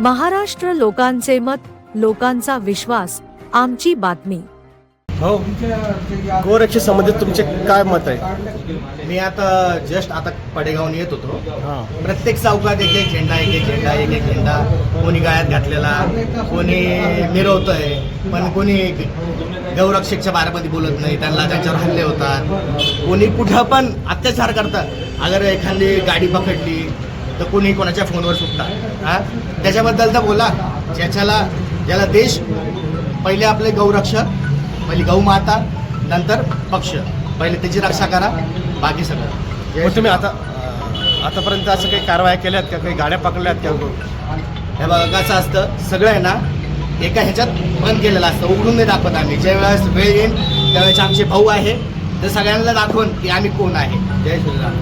महाराष्ट्र लोकांचे मत लोकांचा विश्वास आमची बातमी. हो. गोरक्षी संबंधित तुमचे काय मत आहे? मी आता जस्ट आता पडेगावून येत होतो. हां. प्रत्येक चौकात एक एक झेंडा एक एक झेंडा एक एक झेंडा. कोणी गायात घातलेला कोणी मिरवतोय पण कोणी गौरक्षकच्या बारेमध्ये बोलत नाही त्यांना त्यांच्यावर हल्ले होतात. कोणी कुठं पण अत्याचार करतात. अगर एखादी गाडी पकडली तर कोणी कोणाच्या फोनवर सुटतात हा? त्याच्याबद्दल तर बोला. ज्याच्याला ज्याला देश पहिले आपले गौरक्षक पहिली गौमाता नंतर पक्ष. पहिले त्याची रक्षा करा बाकी सगळं. मग तुम्ही आता आतापर्यंत असं काही कारवाया केल्यात का? काही गाड्या पकडल्यात का? हे बघा कसं असतं सगळं आहे ना एका ह्याच्यात बंद केलेलं असतं. उघडून नाही दाखवत आम्ही. ज्यावेळेस वेळ येईल त्यावेळेस आमचे भाऊ आहे तर सगळ्यांना दाखवून की आम्ही कोण आहे. जय श्रीराम.